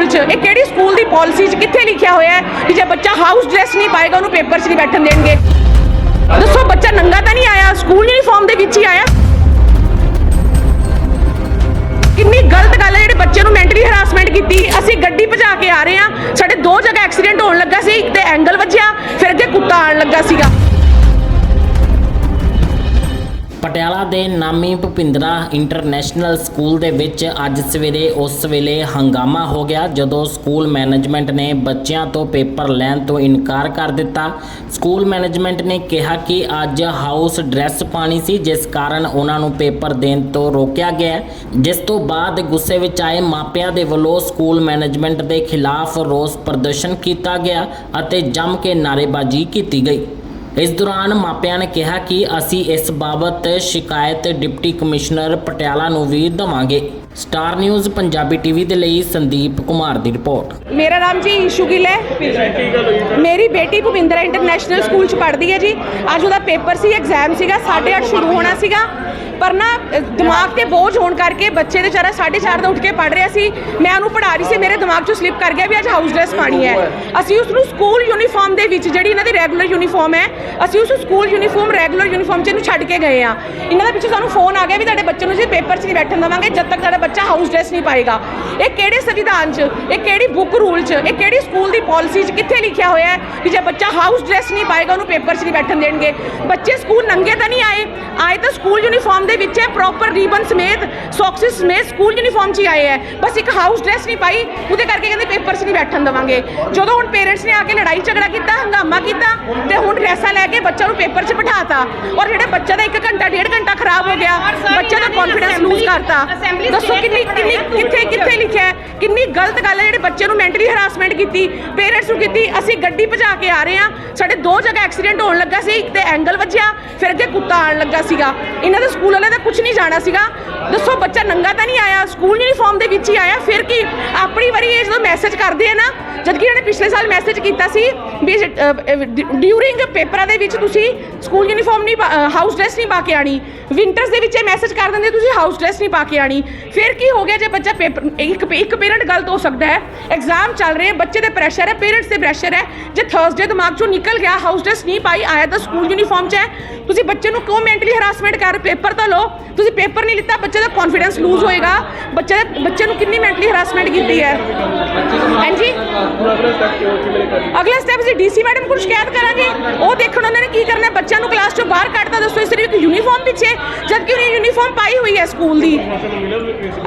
Rule 'ਚ? ਇਹ ਕਿਹੜੀ ਸਕੂਲ ਦੀ ਪਾਲਿਸੀ 'ਚ ਕਿੱਥੇ ਲਿਖਿਆ ਹੋਇਆ ਹੈ ਕਿ ਜੇ ਬੱਚਾ ਹਾਊਸ ਡਰੈਸ ਨਹੀਂ ਪਾਏਗਾ, ਉਹਨੂੰ ਪੇਪਰ 'ਚ ਨਹੀਂ ਬੈਠਣ ਦੇਣਗੇ? ਦੱਸੋ, ਬੱਚਾ ਨੰਗਾ ਤਾਂ ਨਹੀਂ ਆਇਆ? ਸਕੂਲ ਯੂਨੀਫਾਰਮ ਦੇ ਵਿੱਚ ਹੀ ਆਇਆ? ਕਿੰਨੀ ਗਲਤ ਗੱਲ ਹੈ, ਜਿਹੜੇ ਬੱਚੇ ਨੂੰ ਮੈਂਟਲੀ ਹਰਾਸਮੈਂਟ ਕੀਤੀ। ਅਸੀਂ ਗੱਡੀ ਭਜਾ ਕੇ ਆ ਰਹੇ ਹਾਂ, ਸਾਡੇ ਦੋ ਜਗ੍ਹਾ ਐਕਸੀਡੈਂਟ ਹੋਣ ਲੱਗਾ ਸੀ, ਇੱਕ ਤੇ ਐਂਗਲ ਵੱਜਿਆ, ਫਿਰ ਅੱਗੇ ਕੁੱਤਾ ਆਣ ਲੱਗਾ ਸੀਗਾ। ਪਟਿਆਲਾ ਦੇ ਨਾਮੀ ਭੁਪਿੰਦਰਾ ਇੰਟਰਨੈਸ਼ਨਲ ਸਕੂਲ ਦੇ ਵਿੱਚ ਅੱਜ ਸਵੇਰੇ ਉਸ ਵੇਲੇ ਹੰਗਾਮਾ ਹੋ ਗਿਆ ਜਦੋਂ ਸਕੂਲ ਮੈਨੇਜਮੈਂਟ ਨੇ ਬੱਚਿਆਂ ਤੋਂ ਪੇਪਰ ਲੈਣ ਤੋਂ ਇਨਕਾਰ ਕਰ ਦਿੱਤਾ। ਸਕੂਲ ਮੈਨੇਜਮੈਂਟ ਨੇ ਕਿਹਾ ਕਿ ਅੱਜ ਹਾਊਸ ਡਰੈਸ ਪਾਣੀ ਸੀ, ਜਿਸ ਕਾਰਨ ਉਹਨਾਂ ਨੂੰ ਪੇਪਰ ਦੇਣ ਤੋਂ ਰੋਕਿਆ ਗਿਆ ਜਿਸ ਤੋਂ ਬਾਅਦ ਗੁੱਸੇ ਵਿੱਚ ਆਏ ਮਾਪਿਆਂ ਦੇ ਵੱਲੋਂ ਸਕੂਲ ਮੈਨੇਜਮੈਂਟ ਦੇ ਖਿਲਾਫ ਰੋਸ ਪ੍ਰਦਰਸ਼ਨ ਕੀਤਾ ਗਿਆ ਅਤੇ ਜੰਮ ਕੇ ਨਾਅਰੇਬਾਜ਼ੀ ਕੀਤੀ ਗਈ। ਇਸ ਦੌਰਾਨ ਮਾਪਿਆਂ ਨੇ ਕਿਹਾ ਕਿ ਅਸੀਂ ਇਸ ਬਾਬਤ ਸ਼ਿਕਾਇਤ ਡਿਪਟੀ ਕਮਿਸ਼ਨਰ ਪਟਿਆਲਾ ਨੂੰ ਵੀ ਦਵਾਂਗੇ। ਸਟਾਰ ਨਿਊਜ਼, ਪੰਜਾਬੀ ਟੀਵੀ ਦੇ ਲਈ ਸੰਦੀਪ ਕੁਮਾਰ ਦੀ ਰਿਪੋਰਟ। ਮੇਰਾ ਨਾਮ ਜੀ ਈਸ਼ੂ ਗਿੱਲ ਹੈ। ਮੇਰੀ ਬੇਟੀ ਭੁਪਿੰਦਰ ਇੰਟਰਨੈਸ਼ਨਲ ਸਕੂਲ ਚ ਪੜ੍ਹਦੀ ਹੈ ਜੀ। ਅੱਜ ਉਹਦਾ ਪੇਪਰ ਸੀ ਐਗਜ਼ਾਮ ਸੀਗਾ 8:30 ਸ਼ੁਰੂ ਹੋਣਾ ਸੀਗਾ। ਪਰ ਨਾ ਦਿਮਾਗ ਤੇ ਬੋਝ ਹੋਣ ਕਰਕੇ ਬੱਚੇ ਦੇ ਚਾਰਾ 4:30 ਦਾ ਉੱਠ ਕੇ ਪੜ੍ਹ ਰਿਹਾ ਸੀ। ਮੈਂ ਉਹਨੂੰ ਪੜ੍ਹਾ ਰਹੀ ਸੀ, ਮੇਰੇ ਦਿਮਾਗ ਚੋਂ ਸਲਿੱਪ ਕਰ ਗਿਆ ਵੀ ਅੱਜ ਹਾਊਸ ਡਰੈਸ ਪਾਣੀ ਹੈ। ਅਸੀਂ ਉਸ ਨੂੰ ਸਕੂਲ ਯੂਨੀਫਾਰਮ ਦੇ ਵਿੱਚ, ਜਿਹੜੀ ਇਹਨਾਂ ਦੀ ਰੈਗੂਲਰ ਯੂਨੀਫਾਰਮ ਹੈ ਅਸੀਂ ਉਸ ਸਕੂਲ ਯੂਨੀਫਾਰਮ ਰੈਗੂਲਰ ਯੂਨੀਫਾਰਮ ਚ ਇਹਨੂੰ ਛੱਡ ਕੇ ਗਏ ਆ ਇਹਨਾਂ ਦਾ ਪਿੱਛੇ ਸਾਨੂੰ ਫੋਨ ਆ ਗਿਆ ਵੀ ਤੁਹਾਡੇ ਬੱਚੇ ਨੂੰ ਅਸੀਂ ਪੇਪਰ 'ਚ ਨਹੀਂ ਬੈਠਣ ਦੇਵਾਂਗੇ, ਜਦ ਤੱਕ ਤੁਹਾਡਾ ਬੱਚਾ ਹਾਊਸ ਡਰੈਸ ਨਹੀਂ ਪਾਏਗਾ। ਇਹ ਕਿਹੜੇ ਸੰਵਿਧਾਨ 'ਚ, ਇਹ ਕਿਹੜੀ ਬੁੱਕ ਰੂਲ 'ਚ, ਇਹ ਕਿਹੜੀ ਸਕੂਲ ਦੀ ਪਾਲਿਸੀ 'ਚ ਕਿੱਥੇ ਲਿਖਿਆ ਹੋਇਆ ਹੈ ਕਿ ਜੇ ਬੱਚਾ ਹਾਊਸ ਡਰੈਸ ਨਹੀਂ ਪਾਏਗਾ, ਉਹਨੂੰ ਪੇਪਰ 'ਚ ਨਹੀਂ ਬੈਠਣ ਦੇਣਗੇ? ਬੱਚੇ ਸਕੂਲ ਨੰਗੇ ਤਾਂ ਨਹੀਂ ਆਏ। ਆਏ ਤਾਂ ਸਕੂਲ ਯੂਨੀਫਾਰਮ ਦੇ ਵਿੱਚ ਹੈ ਪ੍ਰੋਪਰ ਰੀਬਨ ਸਮੇਤ ਸੌਕਸਿਸ ਸਮੇਤ ਸਕੂਲ ਯੂਨੀਫਾਰਮ 'ਚ ਹੀ ਆਏ ਹੈ। ਬਸ ਇੱਕ ਹਾਊਸ ਡਰੈਸ ਨਹੀਂ ਪਾਈ, ਉਹਦੇ ਕਰਕੇ ਕਹਿੰਦੇ ਪੇਪਰ 'ਚ ਨਹੀਂ ਬੈਠਣ ਦੇਵਾਂਗੇ। ਜਦੋਂ ਹੁਣ ਪੇਰੈਂਟਸ ਨੇ ਆ ਕੇ ਲੜਾਈ ਝਗੜਾ ਕੀਤਾ, ਹੰਗਾਮਾ ਕੀਤਾ, ਤੇ ਹੁਣ ਡਰੈਸਾਂ ਲੈ ਕੇ ਬੱਚਾ ਨੂੰ ਪੇਪਰ 'ਚ ਬਿਠਾਤਾ। ਔਰ ਜਿਹੜੇ ਬੱਚੇ ਦਾ 1 ਘੰਟਾ ਡੇਢ ਘੰਟਾ ਖਰਾਬ ਹੋ ਗਿਆ ਬੱਚੇ ਦਾ ਕੌਨਫੀਡੈਂਸ ਲੂਜ਼ ਕਰਤਾ। ਦੱਸੋ ਕਿੰਨੀ ਕਿੰਨੀ ਕਿੱਥੇ ਕਿੱਥੇ ਲਿਖਿਆ ਹੈ? ਕਿੰਨੀ ਗਲਤ ਗੱਲ ਹੈ ਜਿਹੜੇ ਬੱਚੇ ਨੂੰ ਮੈਂਟਲੀ ਹਰਾਸਮੈਂਟ ਕੀਤੀ ਪੇਰੈਂਟਸ ਨੂੰ ਕੀਤੀ। ਅਸੀਂ ਗੱਡੀ ਭਜਾ ਕੇ ਆ ਰਹੇ ਹਾਂ। ਸਾਡੇ ਦੋ ਜਗ੍ਹਾ ਐਕਸੀਡੈਂਟ ਹੋਣ ਲੱਗਾ ਸੀ ਇੱਕ ਤੇ ਐਂਗਲ ਵੱਜਿਆ ਫਿਰ ਅੱਗੇ ਕੁੱਤਾ ਆਣ ਲੱਗਾ ਸੀਗਾ। ਇਹਨਾਂ ਦੇ ਸਕੂਲ ਵਾਲਿਆਂ ਦਾ ਕੁਝ ਨਹੀਂ ਜਾਣਾ ਸੀਗਾ। ਦੱਸੋ ਬੱਚਾ ਨੰਗਾ ਤਾਂ ਨਹੀਂ ਆਇਆ? ਸਕੂਲ ਯੂਨੀਫਾਰਮ ਦੇ ਵਿੱਚ ਹੀ ਆਇਆ। ਫਿਰ ਕੀ? ਆਪਣੀ ਵਾਰੀ ਇਹ ਜਦੋਂ ਮੈਸੇਜ ਕਰਦੇ ਆ ਨਾ ਜਦ ਕਿ ਇਹਨੇ ਪਿਛਲੇ ਸਾਲ ਮੈਸੇਜ ਕੀਤਾ ਸੀ ਵੀ ਡਿਊਰਿੰਗ ਪੇਪਰਾਂ ਦੇ ਵਿੱਚ ਤੁਸੀਂ ਸਕੂਲ ਯੂਨੀਫਾਰਮ ਨਹੀਂ ਹਾਊਸ ਡਰੈਸ ਨਹੀਂ ਪਾ ਕੇ ਆਣੀ ਵਿੰਟਰਸ ਦੇ ਵਿੱਚ ਇਹ ਮੈਸੇਜ ਕਰ ਦਿੰਦੇ, ਤੁਸੀਂ ਹਾਊਸ ਡਰੈਸ ਨਹੀਂ ਪਾ ਕੇ ਆਣੀ ਫਿਰ ਕੀ ਹੋ ਗਿਆ ਜੇ ਬੱਚਾ ਪੇਪਰ ਇੱਕ ਇੱਕ ਪੇਰੈਂਟ ਗਲਤ ਹੋ ਸਕਦਾ ਹੈ? ਐਗਜ਼ਾਮ ਚੱਲ ਰਹੇ ਬੱਚੇ ਤੇ ਪ੍ਰੈਸ਼ਰ ਹੈ ਪੇਰੈਂਟਸ ਤੇ ਪ੍ਰੈਸ਼ਰ ਹੈ। ਜੇ ਥਰਸਡੇ ਦਿਮਾਗ ਚੋਂ ਨਿਕਲ ਗਿਆ ਹਾਊਸ ਡਰੈਸ ਨਹੀਂ ਪਾਈ, ਆਇਆ ਤਾਂ ਸਕੂਲ ਯੂਨੀਫਾਰਮ 'ਚ ਹੈ। ਤੁਸੀਂ ਬੱਚੇ ਨੂੰ ਕਿਉਂ ਮੈਂਟਲੀ ਹਰਾਸਮੈਂਟ ਕਰ ਪੇਪਰ ਤਾਂ ਲਓ। ਤੁਸੀਂ ਪੇਪਰ ਨਹੀਂ ਲਿੱਤਾ, ਬੱਚੇ ਦਾ ਕੌਨਫੀਡੈਂਸ ਲੂਜ਼ ਹੋਏਗਾ। ਬੱਚੇ ਦਾ ਬੱਚੇ ਨੂੰ ਕਿੰਨੀ ਮੈਂਟਲੀ ਹਰਾਸਮੈਂਟ ਕੀਤੀ ਹੈ? ਹਾਂਜੀ? ਅਗਲਾ ਸਟੈਪ ਅਸੀਂ ਡੀਸੀ ਮੈਡਮ ਕੋਲ ਸ਼ਿਕਾਇਤ ਕਰਾਂਗੇ। ਉਹ ਦੇਖਣ ਉਹਨਾਂ ਨੇ ਕੀ ਕਰਨਾ ਹੈ, ਬੱਚਿਆਂ ਨੂੰ ਕਲਾਸ ਚੋਂ ਬਾਹਰ ਕੱਢਤਾ ਦੱਸੋ ਇਸ ਸਿਰਫ ਇੱਕ ਯੂਨੀਫਾਰਮ ਪਿੱਛੇ ਜਦ ਕਿ ਉਹਨੇ ਯੂਨੀਫਾਰਮ ਪਾਈ ਹੋਈ ਹੈ ਸਕੂਲ ਦੀ।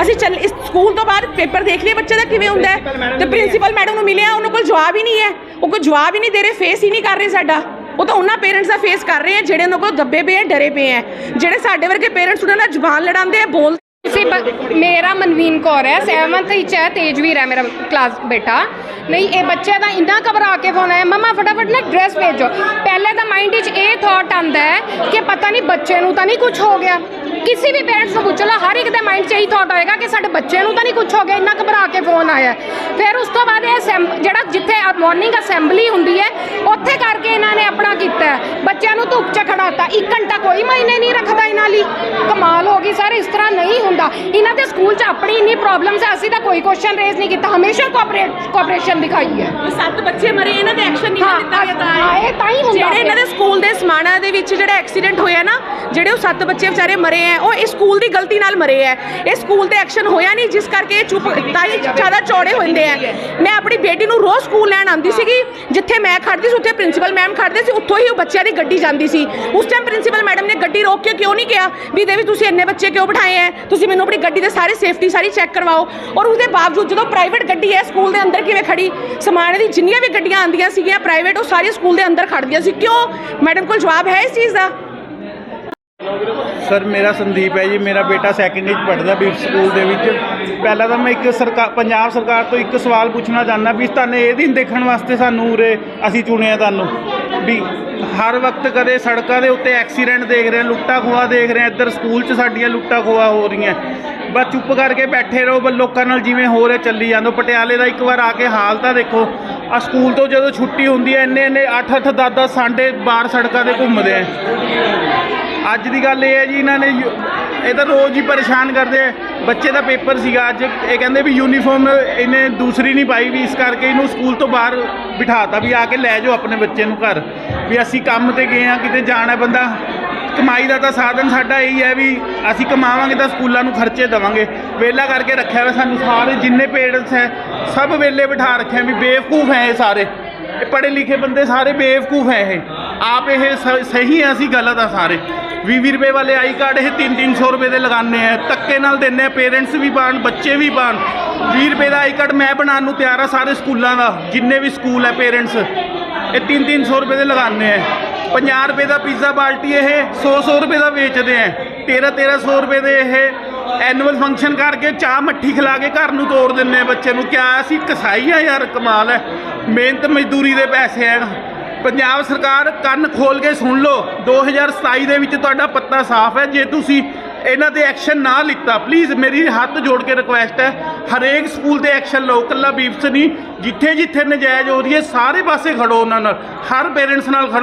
ਅਸੀਂ ਚੱਲ ਇਸ ਸਕੂਲ ਤੋਂ ਬਾਅਦ ਪੇਪਰ ਦੇਖ ਲਈਏ ਬੱਚੇ ਦਾ ਕਿਵੇਂ ਹੁੰਦਾ ਹੈ। ਤੇ ਪ੍ਰਿੰਸੀਪਲ ਮੈਡਮ ਨੂੰ ਮਿਲਿਆ ਉਹਨਾਂ ਕੋਲ ਜਵਾਬ ਹੀ ਨਹੀਂ ਹੈ। ਉਹ ਕੋਈ ਜਵਾਬ ਹੀ ਨਹੀਂ ਦੇ ਰਹੇ ਫੇਸ ਹੀ ਨਹੀਂ ਕਰ ਰਹੇ ਸਾਡਾ। ਉਹ ਤਾਂ ਉਹਨਾਂ ਪੇਰੈਂਟਸ ਦਾ ਫੇਸ ਕਰ ਰਹੇ ਆ ਜਿਹੜੇ ਉਹਨਾਂ ਕੋਲ ਦੱਬੇ ਪਏ ਆ ਡਰੇ ਪਏ ਆ ਜਿਹੜੇ ਸਾਡੇ ਵਰਗੇ ਪੇਰੈਂਟਸ ਉਹਨਾਂ ਨਾਲ ਜ਼ੁਬਾਨ ਲੜਾਉਂਦੇ ਆ ਬੋਲ ਸੀ ਬ- ਮੇਰਾ ਮਨਵੀਨ ਕੌਰ ਹੈ 7th ਵਿੱਚ ਹੈ ਤੇਜਵੀਰ ਹੈ ਮੇਰਾ ਕਲਾਸ ਬੇਟਾ। ਨਹੀਂ, ਇਹ ਬੱਚੇ ਦਾ ਇੰਨਾ ਘਬਰਾ ਕੇ ਫੋਨ ਆਇਆ, ਮਮਾ, ਫਟਾਫਟ ਨਾ ਡਰੈਸ ਭੇਜੋ। ਪਹਿਲੇ ਤਾਂ ਮਾਈਂਡ ਵਿੱਚ ਇਹ ਥਾਟ ਆਂਦਾ ਹੈ ਕਿ ਪਤਾ ਨਹੀਂ ਬੱਚੇ ਨੂੰ ਤਾਂ ਨਹੀਂ ਕੁਝ ਹੋ ਗਿਆ। ਕਿਸੇ ਵੀ ਪੇਰੈਂਟਸ ਨੂੰ ਪੁੱਛ ਲਓ, ਹਰ ਇੱਕ ਦੇ ਮਾਈਂਡ 'ਚ ਇਹੀ ਥਾਟ ਆਏਗਾ ਕਿ ਸਾਡੇ ਬੱਚੇ ਨੂੰ ਤਾਂ ਨਹੀਂ ਕੁਝ ਹੋ ਗਿਆ, ਇੰਨਾ ਘਬਰਾ ਕੇ ਫੋਨ ਆਇਆ ਫਿਰ ਉਸ ਤੋਂ ਬਾਅਦ ਇਹ ਅਸੈਂਬ- ਜਿਹੜਾ ਜਿੱਥੇ ਮਾਰਨਿੰਗ ਅਸੈਂਬਲੀ ਹੁੰਦੀ ਹੈ, ਉੱਥੇ ਕਰਕੇ ਇਹਨਾਂ ਨੇ ਆਪਣਾ ਕੀਤਾ ਬੱਚਿਆਂ ਨੂੰ ਧੁੱਪ 'ਚ ਖੜਾਤਾ। 1 ਘੰਟਾ ਕੋਈ ਮਾਇਨੇ ਨਹੀਂ ਰੱਖਦਾ ਇਹਨਾਂ ਲਈ। ਕਮਾਲ ਹੋ ਗਈ ਸਰ ਇਸ ਤਰ੍ਹਾਂ ਨਹੀਂ ਹੁੰਦਾ। ਇਹਨਾਂ ਦੇ ਸਕੂਲ 'ਚ ਆਪਣੀ ਇੰਨੀ ਪ੍ਰੋਬਲਮਸ ਹੈ ਅਸੀਂ ਤਾਂ ਕੋਈ ਕੁਐਸਚਨ ਰੇਜ਼ ਨਹੀਂ ਕੀਤਾ। ਹਮੇਸ਼ਾ ਕੋਆਪਰੇਟ ਕੋਆਪਰੇਸ਼ਨ ਦਿਖਾਈ ਹੈ ਸੱਤ ਬੱਚੇ ਮਰੇ ਇਹਨਾਂ ਤੇ ਐਕਸ਼ਨ ਨਹੀਂ ਦਿੱਤਾ ਗਿਆ ਤਾਂ। ਹਾਂ, ਇਹ ਤਾਂ ਹੀ ਹੁੰਦਾ ਜਿਹੜੇ ਇਹਨਾਂ ਦੇ ਸਕੂਲ ਦੇ ਸਮਾਣਾ ਦੇ ਵਿੱਚ ਜਿਹੜਾ ਐਕਸੀਡੈਂਟ ਹੋਇਆ ਨਾ ਜਿਹੜੇ ਉਹ ਸੱਤ ਬੱਚੇ ਵਿਚਾਰੇ ਮਰੇ ਆ ਉਹ ਇਸ ਸਕੂਲ ਦੀ ਗਲਤੀ ਨਾਲ ਮਰੇ ਆ ਇਹ ਸਕੂਲ ਤੇ ਐਕਸ਼ਨ ਹੋਇਆ ਨਹੀਂ ਜਿਸ ਕਰਕੇ ਇਹ ਚੁੱਪ ਤਾਂ ਹੀ ਜ਼ਿਆਦਾ ਚੌੜੇ ਹੁੰਦੇ ਆ ਮੈਂ ਆਪਣੀ ਬੇਟੀ ਨੂੰ ਰੋਜ਼ ਸਕੂਲ ਲੈਣ ਆਉਂਦੀ ਸੀਗੀ ਜਿੱਥੇ ਮੈਂ ਖੜਦੀ ਸੀ ਉੱਥੇ ਪ੍ਰਿੰਸੀਪਲ ਮੈਮ ਖੜਦੇ ਸੀ ਉੱਥੋਂ ਹੀ ਉਹ ਬੱਚਿਆਂ ਦੀ ਗੱਡੀ ਜਾਂਦੀ ਸੀ। ਉਸ ਟਾਈਮ ਪ੍ਰਿੰਸੀਪਲ ਮੈਡਮ ਨੇ ਗੱਡੀ ਰੋਕ ਕੇ ਕਿਉਂ ਨਹੀਂ ਕਿਹਾ? ਵੀ ਦੇਵੀ ਤੁਸੀਂ ਇੰਨੇ ਬੱਚੇ ਕਿਉਂ ਬਿਠਾਏ ਆ ਤੁਸੀਂ ਮੈਨੂੰ ਆਪਣੀ ਗੱਡੀ ਦੇ ਸਾਰੇ ਸੇਫਟੀ ਸਾਰੀ ਚੈੱਕ ਕਰਵਾਓ। ਔਰ ਉਹਦੇ ਬਾਵਜੂਦ ਜਦੋਂ ਪ੍ਰਾਈਵੇਟ ਗੱਡੀ ਹੈ ਸਕੂਲ ਦੇ ਅੰਦਰ ਕਿਵੇਂ ਖੜੀ? ਸਮਾਣੇ ਦੀ ਜਿੰਨੀਆਂ ਵੀ ਗੱਡੀਆਂ ਆਉਂਦੀਆਂ ਸੀਗੀਆਂ ਪ੍ਰਾਈਵੇਟ ਉਹ ਸਾਰੀਆਂ ਸਕੂਲ ਦੇ ਅੰਦਰ ਖੜਦੀਆਂ ਸੀ। ਕਿਉਂ? ਮੈਡਮ ਕੋਲ ਜਵਾਬ ਹੈ ਇਸ ਚੀਜ਼ ਦਾ? ਸਰ ਮੇਰਾ ਸੰਦੀਪ ਹੈ ਜੀ, ਮੇਰਾ ਬੇਟਾ ਸੈਕੰਡ ਵਿੱਚ ਪੜ੍ਹਦਾ ਵੀ ਸਕੂਲ ਦੇ ਵਿੱਚ। ਪਹਿਲਾਂ ਤਾਂ ਮੈਂ ਇੱਕ ਸਰਕਾਰ ਪੰਜਾਬ ਸਰਕਾਰ ਤੋਂ ਇੱਕ ਸਵਾਲ ਪੁੱਛਣਾ ਚਾਹੁੰਦਾ ਵੀ ਤੁਹਾਨੂੰ ਇਹ ਦਿਨ ਦੇਖਣ ਵਾਸਤੇ ਸਾਨੂੰ ਉਰੇ ਅਸੀਂ ਚੁਣਿਆ ਤੁਹਾਨੂੰ? ਵੀ ਹਰ ਵਕਤ ਕਦੇ ਸੜਕਾਂ ਦੇ ਉੱਤੇ ਐਕਸੀਡੈਂਟ ਦੇਖ ਰਹੇ ਹਾਂ, ਲੁੱਟਾ ਖੋਆ ਦੇਖ ਰਹੇ ਹਾਂ, ਇੱਧਰ ਸਕੂਲ 'ਚ ਸਾਡੀਆਂ ਲੁੱਟਾ ਖੋਆ ਹੋ ਰਹੀਆਂ ਬਸ ਚੁੱਪ ਕਰਕੇ ਬੈਠੇ ਰਹੋ, ਬਸ ਲੋਕਾਂ ਨਾਲ ਜਿਵੇਂ ਹੋ ਰਿਹਾ ਚੱਲੀ ਜਾਂਦੋ। ਪਟਿਆਲੇ ਦਾ ਇੱਕ ਵਾਰ ਆ ਕੇ ਹਾਲ ਤਾਂ ਦੇਖੋ ਆ ਸਕੂਲ ਤੋਂ ਜਦੋਂ ਛੁੱਟੀ ਹੁੰਦੀ ਹੈ, ਇੰਨੇ ਇੰਨੇ 8 8 10 10 ਸਾਂਡੇ ਬਾਹਰ ਸੜਕਾਂ ਤੇ ਘੁੰਮਦੇ ਆ। ਅੱਜ ਦੀ ਗੱਲ ਇਹ ਹੈ ਜੀ, ਇਹਨਾਂ ਨੇ ਯੂ- ਇਹ ਤਾਂ ਰੋਜ਼ ਹੀ ਪਰੇਸ਼ਾਨ ਕਰਦੇ ਆ। ਬੱਚੇ ਦਾ ਪੇਪਰ ਸੀਗਾ ਅੱਜ। ਇਹ ਕਹਿੰਦੇ ਵੀ ਯੂਨੀਫਾਰਮ ਇਹਨੇ ਦੂਸਰੀ ਨਹੀਂ ਪਾਈ ਵੀ, ਇਸ ਕਰਕੇ ਇਹਨੂੰ ਸਕੂਲ ਤੋਂ ਬਾਹਰ ਬਿਠਾਤਾ ਵੀ ਆ ਕੇ ਲੈ ਜਾਓ ਆਪਣੇ ਬੱਚੇ ਨੂੰ ਘਰ। ਵੀ ਅਸੀਂ ਕੰਮ ਤੇ ਗਏ ਆ ਕਿਤੇ ਜਾਣਾ ਬੰਦਾ। ਕਮਾਈ ਦਾ ਤਾਂ ਸਾਧਨ ਸਾਡਾ ਇਹੀ ਹੈ ਵੀ ਅਸੀਂ ਕਮਾਵਾਂਗੇ ਤਾਂ ਸਕੂਲਾਂ ਨੂੰ ਖਰਚੇ ਦੇਵਾਂਗੇ। ਵੇਲਾ ਕਰਕੇ ਰੱਖਿਆ ਹੋਇਆ ਸਾਨੂੰ ਸਾਰੇ, ਜਿੰਨੇ ਪੇਰੈਂਟਸ ਹੈ, ਸਭ ਵੇਲੇ ਬਿਠਾ ਰੱਖਿਆ ਵੀ ਬੇਵਕੂਫ ਹੈ ਇਹ ਸਾਰੇ। ਇਹ ਪੜ੍ਹੇ ਲਿਖੇ ਬੰਦੇ ਸਾਰੇ ਬੇਵਕੂਫ ਹੈ ਇਹ। ਆਪ ਇਹ ਸ- ਸਹੀ ਹੈ ਅਸੀਂ ਗਲਤ ਆ ਸਾਰੇ। 20 ਰੁਪਏ ਵਾਲੇ ਆਈ ਕਾਰਡ ਇਹ 3-300 ਰੁਪਏ ਦੇ ਲਗਾਉਂਦੇ ਆ। ਧੱਕੇ ਨਾਲ ਦਿੰਦੇ ਆ, ਪੇਰੈਂਟਸ ਵੀ ਪਾਣ ਬੱਚੇ ਵੀ ਪਾਣ 20 ਰੁਪਏ ਦਾ ਆਈ ਕਾਰਡ ਮੈਂ ਬਣਾਉਣ ਨੂੰ ਤਿਆਰ ਆ ਸਾਰੇ ਸਕੂਲਾਂ ਦਾ, ਜਿੰਨੇ ਵੀ ਸਕੂਲ ਹੈ ਪੇਰੈਂਟਸ। ਇਹ 3-300 ਰੁਪਏ ਦੇ ਲਗਾਉਂਦੇ ਆ। 50 ਰੁਪਏ ਦਾ ਪੀਜ਼ਾ ਬਾਲਟੀ ਇਹ 100-100 ਰੁਪਏ ਦਾ ਵੇਚਦੇ ਆ। 13-1300 ਰੁਪਏ ਦੇ ਇਹ ਐਨੂਅਲ ਫੰਕਸ਼ਨ ਕਰਕੇ ਚਾਹ ਮੱਠੀ ਖਿਲਾ ਕੇ ਘਰ ਨੂੰ ਤੋੜ ਦਿੰਦੇ ਆ ਬੱਚੇ ਨੂੰ। ਕਿਆ ਅਸੀਂ ਕਸਾਈ ਆ ਯਾਰ, ਕਮਾਲ ਹੈ ਮਿਹਨਤ ਮਜ਼ਦੂਰੀ ਦੇ ਪੈਸੇ ਆ ਪੰਜਾਬ ਸਰਕਾਰ ਕੰਨ ਖੋਲ ਕੇ ਸੁਣ ਲਓ 2027 ਦੇ ਵਿੱਚ ਤੁਹਾਡਾ ਪੱਤਾ ਸਾਫ਼ ਹੈ ਜੇ ਤੁਸੀਂ ਇਹਨਾਂ ਤੇ ਐਕਸ਼ਨ ਨਾ ਲਿੱਤਾ ਪਲੀਜ਼ ਮੇਰੀ ਹੱਥ ਜੋੜ ਕੇ ਰਿਕੁਐਸਟ ਹੈ ਹਰੇਕ ਸਕੂਲ ਤੇ ਐਕਸ਼ਨ ਲਓ ਕੱਲਾ ਬੀਫਸ ਨਹੀਂ ਜਿੱਥੇ ਜਿੱਥੇ ਨਜਾਇਜ਼ ਹੋ ਰਹੀ ਹੈ ਸਾਰੇ ਪਾਸੇ ਖੜੋ ਉਹਨਾਂ ਨਾਲ। ਹਰ ਪੇਰੈਂਟਸ ਨਾਲ ਖੜੋ।